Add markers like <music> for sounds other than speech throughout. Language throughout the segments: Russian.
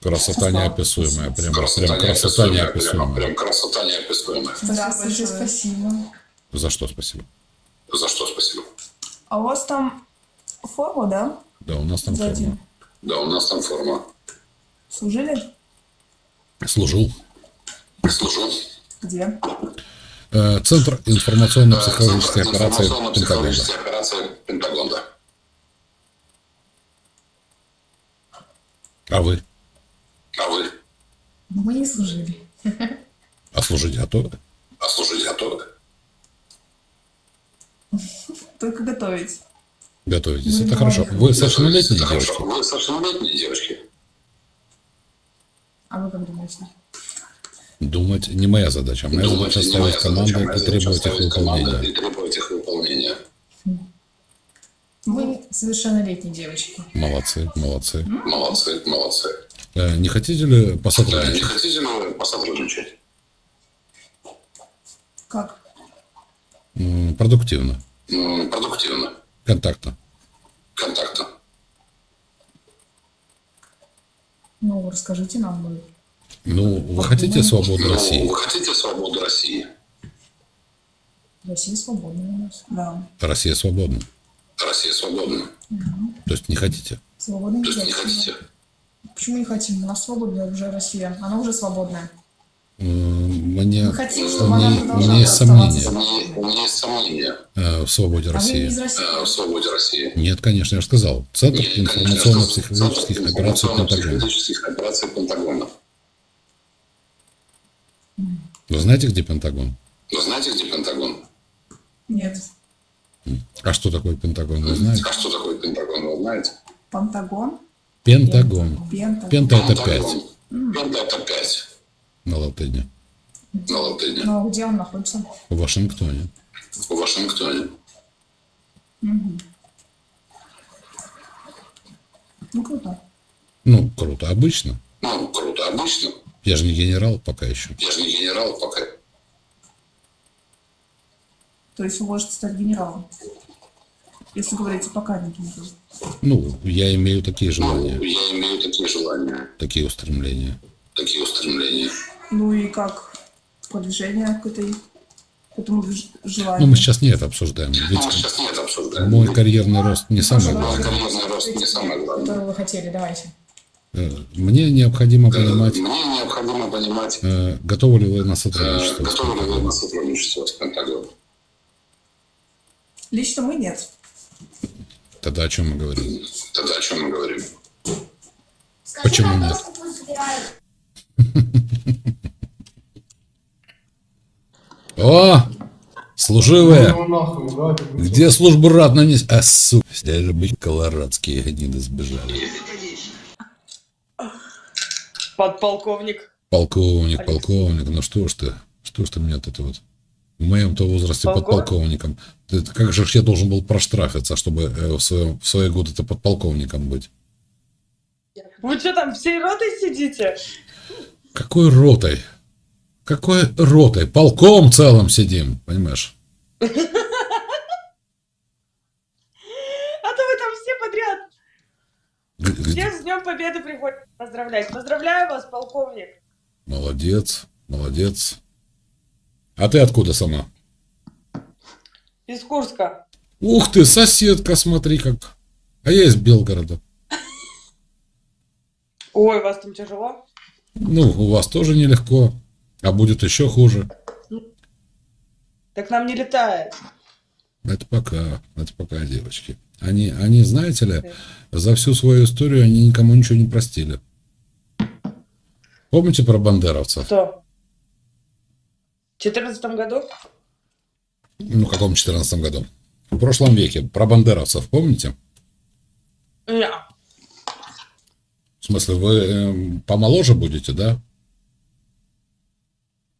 Красота неописуемая. Прям, Красота прям красота неописуемая. Прям, неописуемая. прям красота неописуемая. здравствуйте, спасибо. За что спасибо? За что спасибо. А у вас там форма, да? Да, у нас там Сзади. форма. Да, у нас там форма. Служили? Служил. Служу. Где? Э, Центр информационно-психологической операции Пентагона. Информационно-психологической операции Пентагона. А вы? А вы? Ну, мы не служили. А служить готовы? А служить готовы? Только готовить. Готовитесь. Мы Это хорошо. Вы совершеннолетние Это хорошо. Вы совершеннолетние девочки. А вы как думаете? Думать не моя задача. Моя Думать задача ставить команды. Моя и требовать их выполнения. И требовать их выполнения. Вы совершеннолетние девочки. Молодцы, молодцы. Молодцы, молодцы. Э, Не хотите ли Да, не посотрудничать? хотите ли посотрудничать? Как? М, Продуктивно, М, Продуктивно, контактно. контактно. Ну, расскажите нам. мы- Ну, вы хотите свободу Ну, России? вы хотите свободу России? Россия свободна у нас. Да. Россия свободна. Россия свободна. То есть не хотите? Свободная То есть не хотите? Почему не хотим? У нас свободная уже Россия. Она уже свободная. М, Мне, Мы хотим, у чтобы она меня, у продолжала меня есть сомнения У меня, есть сомнения э, в свободе А вы не России. из э, России. в свободе России. Нет, конечно, я же сказал. Центр информационно-психологических операций Пентагона. информационно-психологических операций Пентагона. Вы знаете, где Пентагон? Вы знаете, где Пентагон? Нет. А что такое Пентагон, вы знаете? А что такое Пентагон, вы знаете? Пантагон? Пентагон. Пента. Пента это пять Пентагон. Пента это пять на латыни. на латыни. Но где он находится? В Вашингтоне. В Вашингтоне. Ну, круто. Ну, круто. Обычно. Ну, круто. Обычно. Я же не генерал пока еще. Я же не генерал пока. То есть вы можете стать генералом. Если пока не генерал. Ну, я имею такие Ну, желания, я имею такие желания, такие устремления. такие устремления. Ну и как продвижение к этой к этому желанию? мы сейчас не это обсуждаем. Мы Ведь сейчас не это обсуждаем. мой карьерный рост не самое Желание, главное. Карьерный рост не самое главное. Которого вы хотели, давайте. Э, Мне необходимо понимать, Мне необходимо понимать, э, готовы ли вы на э, сотрудничество. готовы ли вы на сотрудничество с Пентагоном. Лично мы нет. Тогда о чем мы говорим? Тогда о чем мы говорим? Почему нет? <laughs> О! Служивые! Ну Где службу рад нанес? А, сука, даже бы колорадские гниды сбежали. Подполковник. Полковник, полковник, ну что ж ты, что ж ты меня тут вот в моем-то возрасте Полковник? подполковником. Ты- как же я должен был проштрафиться, чтобы э, в, своем, в свои годы-то подполковником быть? Вы что там всей ротой сидите? Какой ротой? Какой ротой? Полком целым сидим, понимаешь? <laughs> А то вы там все подряд. Всех с Днем Победы приходят поздравлять. Поздравляю вас, полковник. Молодец, молодец. А ты откуда сама? Из Курска. Ух ты, соседка, смотри как. А я из Белгорода. Ой, вас там тяжело? Ну, у вас тоже нелегко, а будет еще хуже. Так нам не летает. Это пока, это пока девочки. Они, они, знаете ли, за всю свою историю они никому ничего не простили. Помните про бандеровцев? Что? В 14 году? Ну, в каком 14 году? В прошлом веке. Про бандеровцев помните? Не. В смысле, вы эм, помоложе будете, да?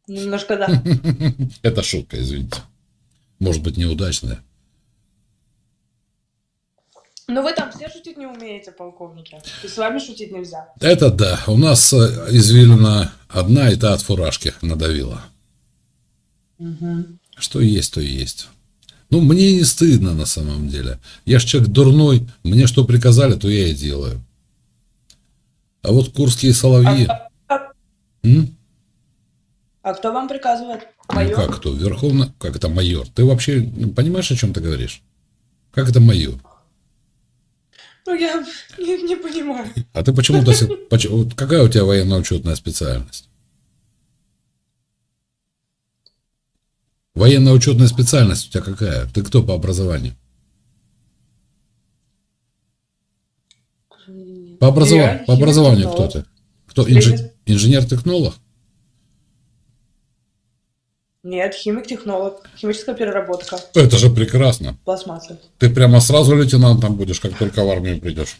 Немножко да. <laughs> Это шутка, извините. Может быть, неудачная. Но вы там все шутить не умеете, полковники. И с вами шутить нельзя. Это да. У нас э, извилина одна, и та от фуражки надавила. Что есть, то есть. Ну, мне не стыдно на самом деле. Я ж человек дурной, мне что приказали, то я и делаю. А вот курские соловьи... А, а- М? а кто вам приказывает? Ну Майор? как кто? Верховно... Как это майор? Ты вообще понимаешь, о чем ты говоришь? Как это майор? Ну, я <laughs> не, не понимаю. А ты почему до сих... вот Какая у тебя военно-учетная специальность? Военно-учетная специальность у тебя какая? Ты кто по образованию? По, образова- Я по образованию кто ты? Кто? Инж- Инженер-технолог? Нет, химик-технолог. Химическая переработка Это же прекрасно. пластмассы. Ты прямо сразу лейтенантом будешь, как только в армию придешь.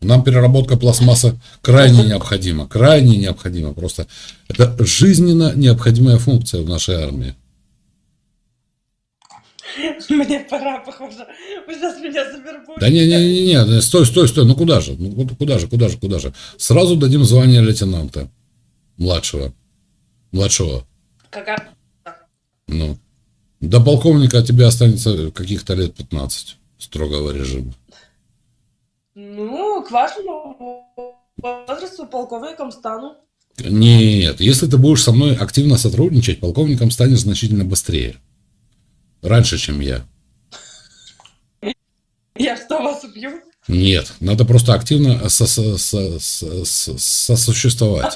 Нам переработка пластмассы крайне необходима. Крайне необходима. Просто это жизненно необходимая функция в нашей армии. Мне пора, похоже. Вы сейчас меня завербуете. Да не, не, не, не, стой, стой, стой, ну куда же, ну ку- куда же, куда же, куда же? Сразу дадим звание лейтенанта младшего, младшего, Какая? ну. До полковника тебе останется каких-то лет 15 строгого режима. Ну, к вашему возрасту полковником стану. Нет, если ты будешь со мной активно сотрудничать, полковником станешь значительно быстрее. Раньше, чем я. Я что, вас убью? Нет, надо просто активно со- со- со- со- со- сосуществовать.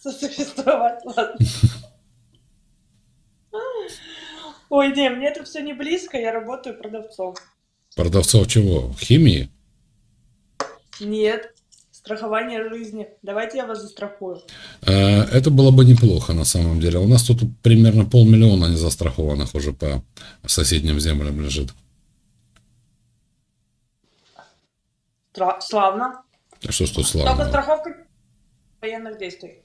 Сосуществовать, ладно. Ой, не, мне это все не близко, я работаю продавцом. Продавцов чего? Химии? Нет, страхование жизни. Давайте я вас застрахую. Э, Это было бы неплохо на самом деле. У нас тут примерно полмиллиона незастрахованных уже по соседним землям лежит. Стра- Славно. А Что ж тут Только славного? страховка военных действий.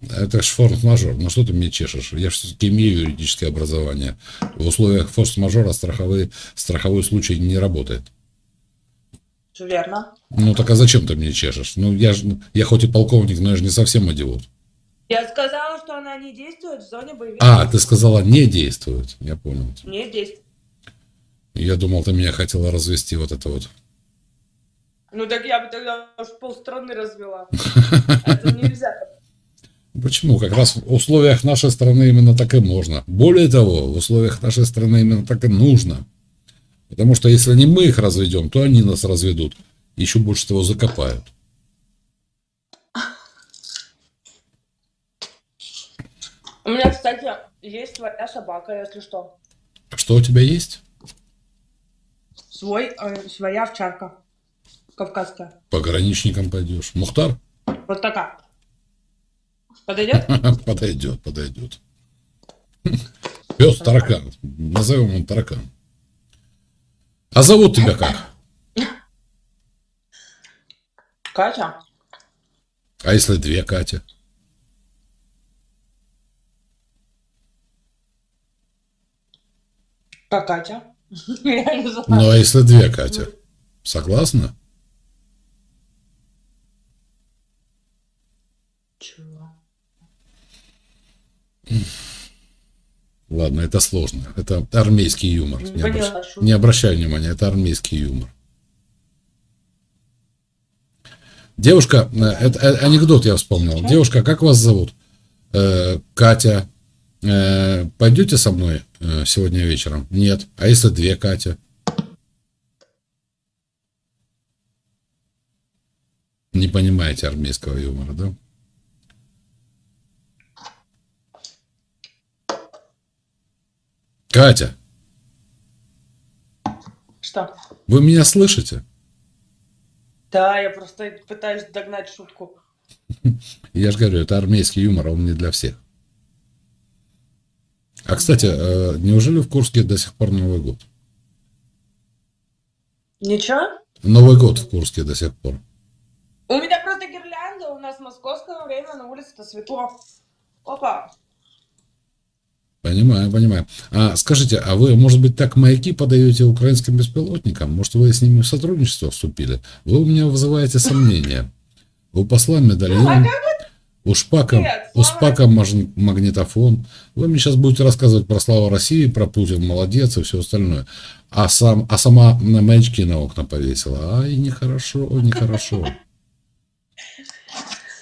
Это ж форс-мажор. Ну что ты мне чешешь? Я же все-таки имею юридическое образование. В условиях форс-мажора страховые, страховой случай не работает. Верно. Ну так а зачем ты мне чешешь? Ну я же, я хоть и полковник, но я же не совсем идиот. Я сказала, что она не действует в зоне боевых. А, ты сказала, не действует. Я понял. Не действует. Я думал, ты меня хотела развести вот это вот. Ну так я бы тогда уж полстраны развела. <laughs> Это нельзя. Почему? Как раз в условиях нашей страны именно так и можно. Более того, в условиях нашей страны именно так и нужно. Потому что если не мы их разведем, то они нас разведут. Еще больше того закопают. У меня, кстати, есть своя собака, если что. Что у тебя есть? Свой, э, своя овчарка. Кавказская. Пограничником пойдешь. Мухтар? Вот такая. Подойдет? <laughs> Подойдет, подойдет. Пес таракан. Назовем он таракан. А зовут тебя как? Катя? А если две Катя? Как Катя? <laughs> Ну, а если две Катя? Согласна? Чего? Ладно, это сложно. Это армейский юмор. Не обращ- не обращай внимания, это армейский юмор. Девушка, э, это э, анекдот я вспомнил. Девушка, как вас зовут? Э, Катя. Э, пойдете со мной сегодня вечером? Нет. А если две Катя? Не понимаете армейского юмора, да? Катя, Что? вы меня слышите? Да, я просто пытаюсь догнать шутку. <laughs> Я же говорю, это армейский юмор, он не для всех. А, кстати, э, неужели в Курске до сих пор Новый год? Ничего? Новый год в Курске до сих пор. У меня просто гирлянда, у нас московское время на улице-то светло. Опа. Понимаю, понимаю. А скажите, а вы, может быть, так маяки подаете украинским беспилотникам? Может, вы с ними в сотрудничество вступили? Вы у меня вызываете сомнения. У посла медальон, У Шпака, Нет, у Шпака магнитофон. Вы мне сейчас будете рассказывать про славу России, про Путин, молодец и все остальное. А, сам, а сама на маячки на окна повесила. Ай, нехорошо, нехорошо.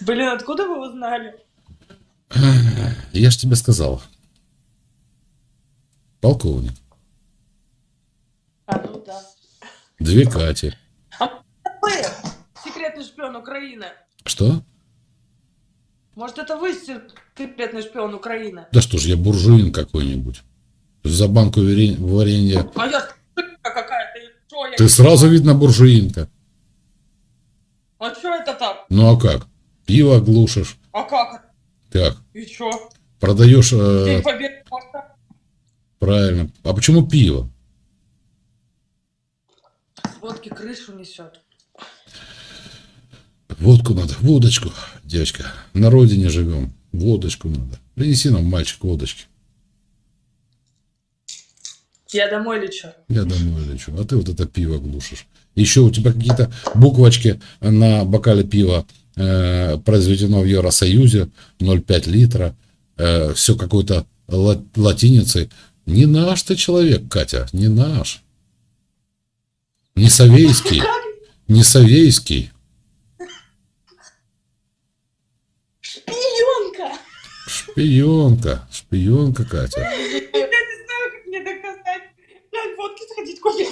Блин, откуда вы узнали? Я ж тебе сказал. Полковник. А, ну да. Две Кати. Вы, секретный шпион Украины. Что? Может, это вы секретный шпион Украины? Да что ж, я буржуин какой-нибудь. За банку варен- варенья. А я какая-то. чё я- Ты сразу видно буржуинка. А что это так? Ну а как? Пиво глушишь. А как? Так. И чё? Продаешь... э, День Победы? Правильно. А почему пиво? С водки крышу несет. Водку надо, водочку, девочка. На родине живем. Водочку надо. Принеси нам, мальчик, водочки. Я домой лечу. Я домой лечу. А ты вот это пиво глушишь. Еще у тебя какие-то буквочки на бокале пива э, произведено в Евросоюзе 0,5 литра. все какой-то ла- латиницей. Не наш ты человек, Катя, не наш. Не совейский. Не совейский. Шпионка! Шпионка. Шпионка, Катя. Я не знаю, как мне доказать. Блядь, водки сходить купить.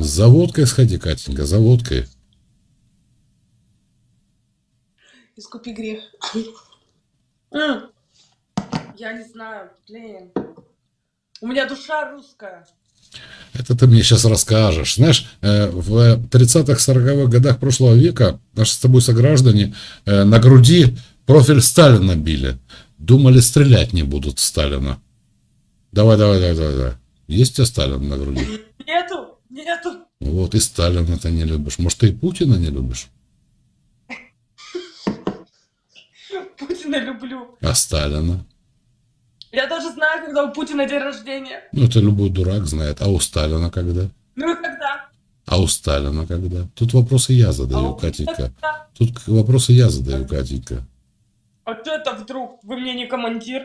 За водкой сходи, Катенька, за водкой. Искупи грех. М. Я не знаю, блин. У меня душа русская. Это ты мне сейчас расскажешь. Знаешь, э, в 30-х, 40-х годах прошлого века наши с тобой сограждане э, на груди профиль Сталина били. Думали, стрелять не будут в Сталина. Давай, давай, давай, давай. давай. Есть у тебя Сталин на груди? Нету, нету. Вот, и Сталина ты не любишь. Может, ты и Путина не любишь? <laughs> Путина люблю. А Сталина? Я даже знаю, когда у Путина день рождения. Ну, это любой дурак знает. А у Сталина когда? Ну и когда? А у Сталина когда? Тут вопросы я задаю, А Катенька. когда? Тут вопросы я задаю, Катенька. А что это вдруг? Вы мне не командир?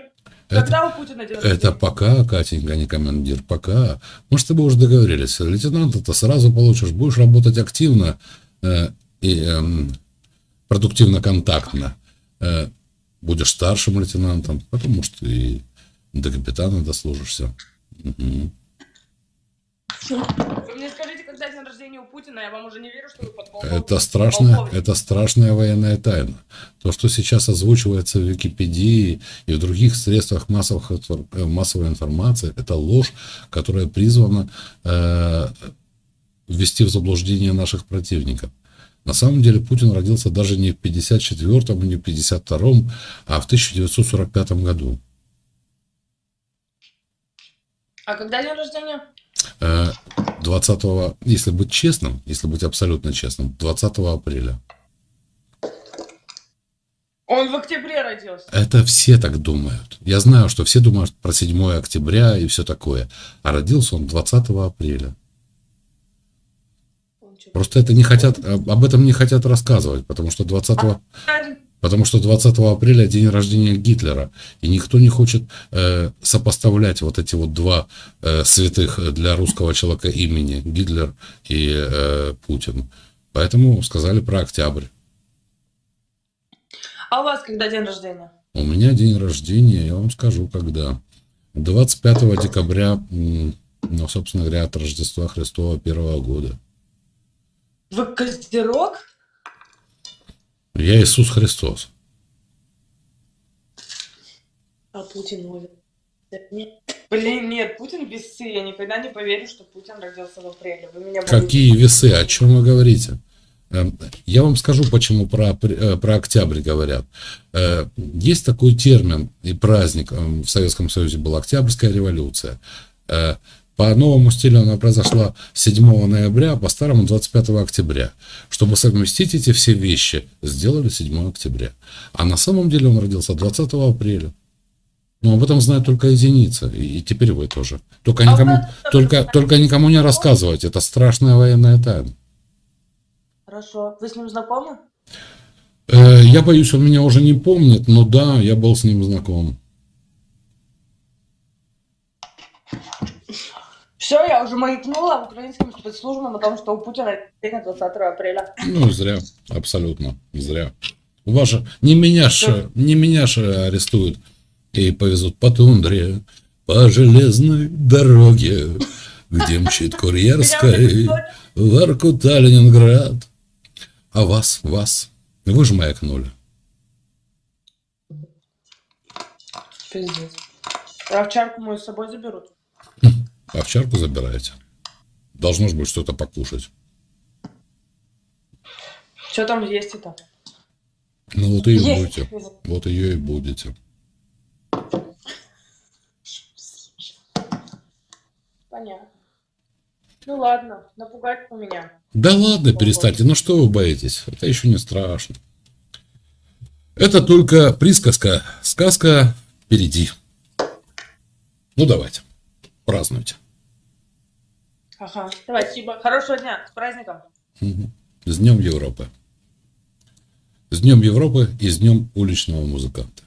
Это, Когда у Путина день это рождения? пока, Катенька, не командир, пока. Мы с тобой уже договорились. Лейтенанта-то сразу получишь. Будешь работать активно э, и эм, продуктивно-контактно. Э, будешь старшим лейтенантом, потом, может, и до капитана дослужишься. Мгм. Вы мне скажите, когда день рождения у Путина, я вам уже не верю, что вы подполковник. Это страшная, Полковник. это страшная военная тайна. То, что сейчас озвучивается в Википедии и в других средствах массовых, э, массовой информации, это ложь, которая призвана э, ввести в заблуждение наших противников. На самом деле Путин родился даже не в 54-м, не в 52-м, а в 1945 году. А когда день рождения? Э, 20, если быть честным, если быть абсолютно честным, 20 апреля. Он в октябре родился. Это все так думают. Я знаю, что все думают про 7 октября и все такое. А родился он 20 апреля. Просто это не хотят, об этом не хотят рассказывать, потому что 20, потому что 20 апреля день рождения Гитлера. И никто не хочет э, сопоставлять вот эти вот два э, святых для русского человека имени. Гитлер и э, Путин. Поэтому сказали про октябрь. А у вас когда день рождения? У меня день рождения, я вам скажу, когда. 25 декабря, ну, собственно говоря, от Рождества Христова первого года. Вы Козерог? Я Иисус Христос. А Путин умер. Блин, нет, Путин весы. Я никогда не поверю, что Путин родился в апреле. Вы меня Какие весы? О чем вы говорите? Эм, Я вам скажу, почему про, э, про октябрь говорят. Э, Есть такой термин и праздник. эм, В Советском Союзе была Октябрьская революция. По новому стилю она произошла 7 ноября, по старому 25 октября. Чтобы совместить эти все вещи, сделали 7 октября. А на самом деле он родился 20 апреля. Ну, об этом знают только единицы. И теперь вы тоже. Только А никому, только, только никому не рассказывать. Это страшная военная тайна. Хорошо. Вы с ним знакомы? Э, Я боюсь, он меня уже не помнит, но да, я был с ним знаком. Все, я уже маякнула в украинским спецслужбам о том, что у Путина день 20 апреля. Ну, зря, абсолютно, зря. У вас же, не меня ж, не меня же арестуют и повезут по тундре, по железной дороге, где мчит курьерской, Воркута, Ленинград. А вас, вас, вы же маякнули. Пиздец. Овчарку мою с собой заберут? Овчарку забираете. Должно же быть что-то покушать. Что там есть это? Ну вот и Есть. будете. Вот ее и будете. Понятно. Ну ладно, напугать по меня. Да ладно, перестаньте. Ну что вы боитесь? Это еще не страшно. Это только присказка. Сказка впереди. Ну давайте. Празднуйте. Ага. Давай, спасибо. Хорошего дня. С праздником. С Днем Европы. С Днем Европы и с Днем уличного музыканта.